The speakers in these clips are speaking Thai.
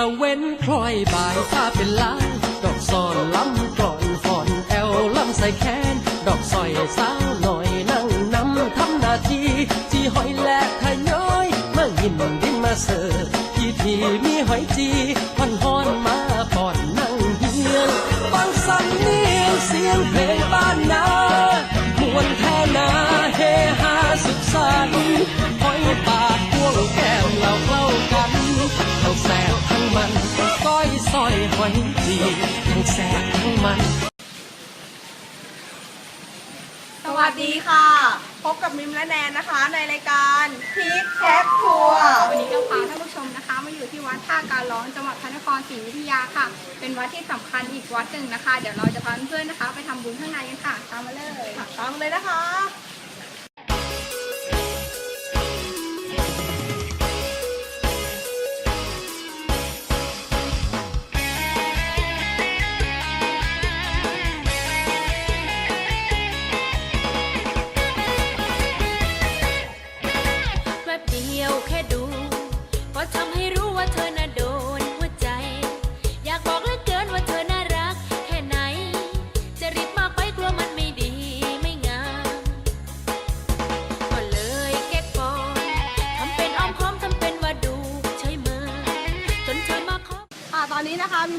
ตะเว้นคล้อยบ่ายตาเป็นล้านดอกซอนล้ำกร่อนฟอนแอวล้ำใส่แขนดอกสอยสาวหน่อยนั่งนำทำหน้าที่จีหอยแลกทะย้อยมาหินดินมาเสิร์ฟพี่ทีมีหอยจีพันห อยหอยจีทั้งแสบทั้งมัน สวัสดีค่ะ พบกับมิมและแนนนะคะ ในรายการพิกแคปทัวร์วันนี้ก็พาท่านผู้ชมนะคะ มาอยู่ที่วัดท่าการร้องจังหวัดพระนครศรีอยุธยาค่ะ เป็นวัดที่สำคัญอีกวัดหนึ่งนะคะ เดี๋ยวเราจะพาเพื่อนๆนะคะ ไปทำบุญข้างในกันค่ะ ตามมาเลยค่ะตามเลยนะคะ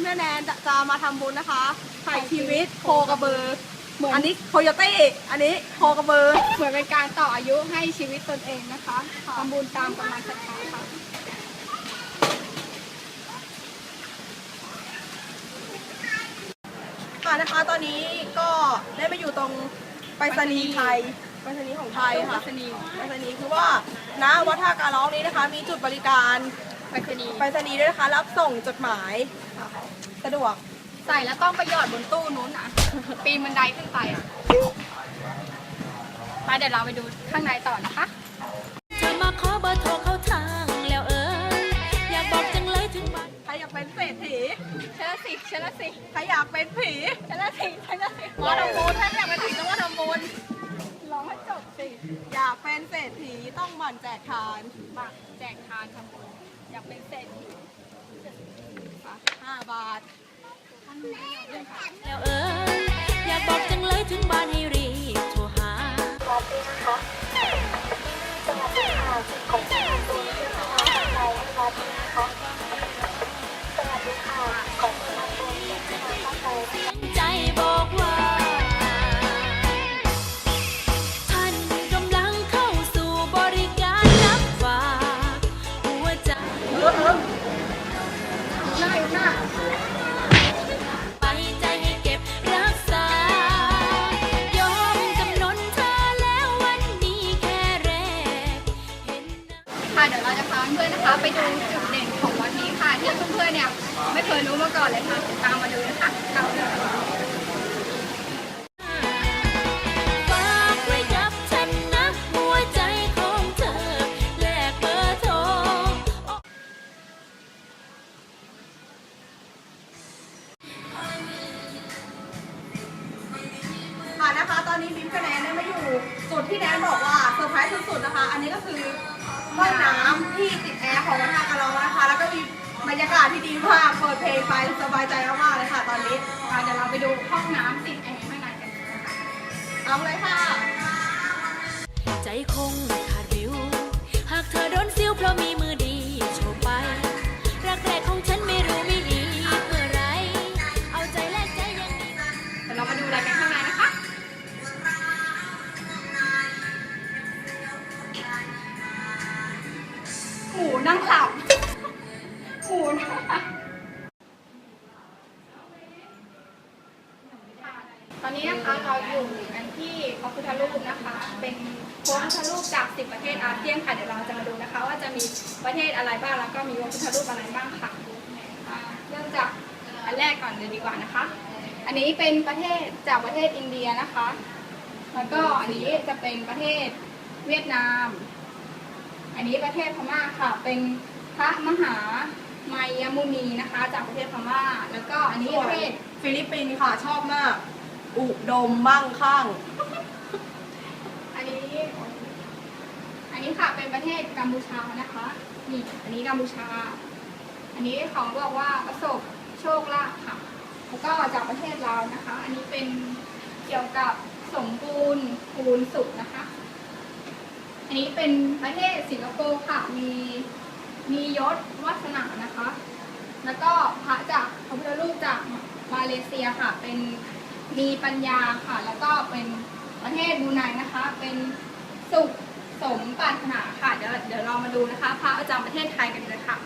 และแนนจะจะมาทำบุญนะคะถ่ายชีวิตโคกระเบือเหมือนอันนี้โคโยตี้อันนี้โคกระเบือเหมือนเป็นการต่ออายุให้ชีวิตตนเองนะคะทำบุญตามกำลังศรัทธาค่ะค่ะนะคะตอนนี้ก็ได้มาอยู่ตรงไปรษณีย์ไทยไปรษณีย์ของไทยค่ะไปรษณีย์ไปรษณีย์คือว่าณวัดท่าการร้องนี้นะคะ มีจุดบริการไปรษณีย์ไปรษณีย์ด้วยนะคะ รับส่งจดหมายค่ะ สะดวก ใส่แล้วต้องไปหยอดบนตู้นู้นนะ ปีนบันไดขึ้นไปอะไปเดี๋ยวเราไปดูข้างในต่อนะคะ เธอมาขอเบอร์โทรเข้าทางแล้วเอออยากบอกจังเลยถึงบ้านใครอยากเป็นเศรษฐี เชลสิเชลสิใครอยากเป็นผีเชลสิเชลสิว่าทำบุญถ้าอยากเป็นผีต้องว่าทำบุญร้องให้จบสิ อยากเป็นเศรษฐีต้องหมั่นแจกทานบักแจกทานทำบุญอยากเป็นเศรษฐี 5บาทแล้วเอออยากบอกจังเลยถึงบ้านให้รีบโทรหา อันนี้บิมกับแนนได้มาอยู่จุดที่แนนบอกว่าเซอร์ไพรส์สุดๆนะคะ อันนี้ก็คือห้องน้ำที่ติดแอร์ของวัดท่ากระรองนะคะ แล้วก็มีบรรยากาศที่ดีมากเปิดเพลงไปสบายใจมากๆเลยค่ะ ตอนนี้ค่ะเดี๋ยวเราไปดูห้องน้ำติดแอร์ข้างในกันนะคะเอาเลยค่ะ ใจคงขาดวิว หากเธอโดนซิวเพราะมี นั่งหลับหมูนั่งหลับตอนนี้นะคะเราอยู่กันที่พระพุทธรูปนะคะ เป็นพระพุทธรูปจาก10ประเทศอาเซียนค่ะเดี๋ยวเราจะมาดูนะคะ ว่าจะมีประเทศอะไรบ้างแล้วก็มีพระพุทธรูปอะไรบ้างค่ะเริ่มจากอันแรกก่อนเลยดีกว่านะคะ อันนี้เป็นประเทศจากประเทศอินเดียนะคะ แล้วก็อันนี้จะเป็นประเทศเวียดนาม อันนี้ประเทศพม่าค่ะ เป็นพระมหามายมุนีนะคะ จากประเทศพม่า แล้วก็อันนี้ประเทศฟิลิปปินส์ค่ะชอบมาก อุดมมั่งคั่งอันนี้ อันนี้ค่ะเป็นประเทศกัมพูชานะคะ นี่อันนี้กัมพูชา อันอันนี้เขาบอกว่าประสบโชคลาภค่ะ แล้วก็จากประเทศเราวนะคะ อันนี้เป็นเกี่ยวกับสมบูรณ์ภูนสุขนะคะ อันนี้เป็นประเทศสิงคโปร์ค่ะ มีมียศวัฒนานะคะ แล้วก็พระจากพระพุทธรูปจากมาเลเซียค่ะ เป็นมีปัญญาค่ะ แล้วก็เป็นประเทศบรูไนนะคะ เป็นสุขสมปรารถนาค่ะ เดี๋ยวเดี๋ยวเรามาดูนะคะพระประจำประเทศไทยกันเลยค่ะ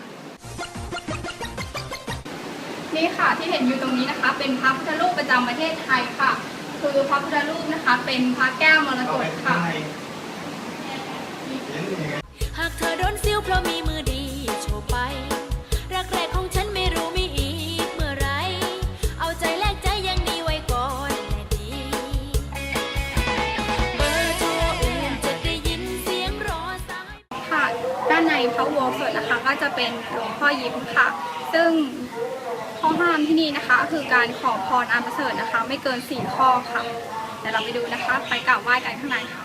นี่ค่ะที่เห็นอยู่ตรงนี้นะคะ เป็นพระพุทธรูปประจำประเทศไทยค่ะ คือพระพุทธรูปนะคะ เป็นพระแก้วมรกตค่ะ เธอโดนซิ้วเพราะมีมือดีโชว์ไป รักแรกของฉันไม่รู้มีอีกเมื่อไร เอาใจแลกใจยังดีไว้ก่อนและดี เบอร์โทรอื่นจะได้ยินเสียงรอสาย ค่ะ ด้านในพระอุโบสถนะคะก็จะเป็นหลวงพ่อยิ้มค่ะ ซึ่งข้อห้ามที่นี่นะคะ คือการขอพรอันประเสริฐนะคะ ไม่เกินสี่ข้อค่ะเดี๋ยวเราไปดูนะคะ ไปกราบไหว้กันข้างในค่ะ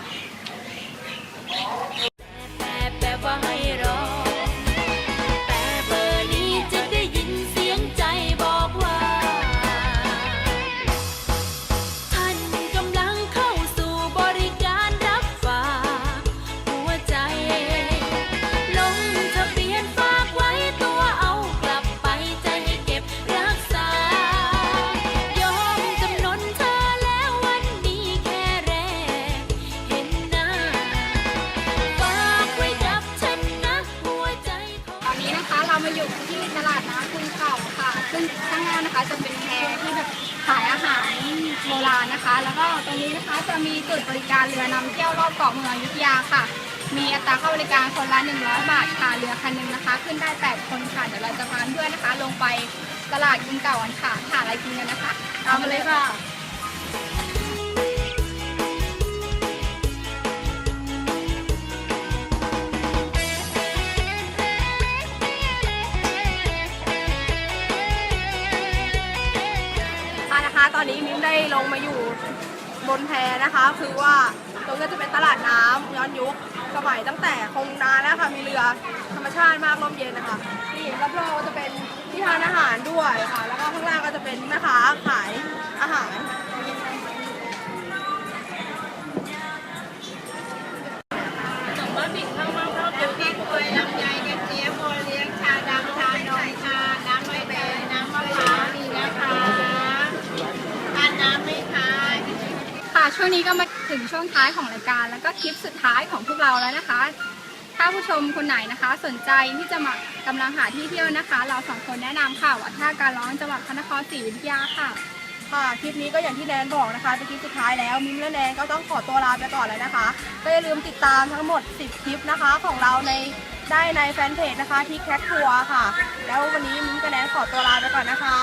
น้านะคะ จะเป็นแพที่แบบขายอาหารโบราณนะคะ แล้วก็ตรงนี้นะคะจะมีจุดบริการเรือนำเที่ยวรอบเกาะเมืองอยุธยาค่ะ มีอัตราเข้าบริการคนละ 100 บาทค่ะเรือคันหนึ่งนะคะ ขึ้นได้ 8 คนค่ะเดี๋ยวเราจะพาเพื่อนนะคะ ลงไปตลาดคุณเก่ากันค่ะหาอะไรกินกันนะคะตามมาเลยค่ะ งมาอยู่บนแพนะคะ คือว่าตรงนี้จะเป็นตลาดน้ำย้อนยุคสมัยตั้งแต่คงนานแล้วค่ะมีเรือธรรมชาติมากลมเย็นนะคะนี่รอบๆก็จะเป็นที่ทานอาหารด้วยค่ะ แล้วก็ข้างล่างก็จะเป็นแม่ค้าขายอาหาร นี้ก็มาถึงช่วงท้ายของรายการ แล้วก็คลิปสุดท้ายของพวกเราแล้วนะคะ ถ้าผู้ชมคนไหนนะคะ สนใจที่จะมากำลังหาที่เที่ยวนะคะ เราสองคนแนะนำค่ะวัดท่าการร้องจังหวัดพระนครศรีอยุธยาค่ะ ค่ะ คลิปนี้ก็อย่างที่แนนบอกนะคะเป็นคลิปสุดท้ายแล้วมิ้มและแนนก็ต้องขอตัวลาไปก่อนเลยนะคะ ก็อย่าลืมติดตามทั้งหมด 10 คลิปนะคะ ของเราในได้ในแฟนเพจนะคะที่แคททัวร์ค่ะ แล้ววันนี้มิ้มกับแนนขอตัวลาไปก่อนนะคะ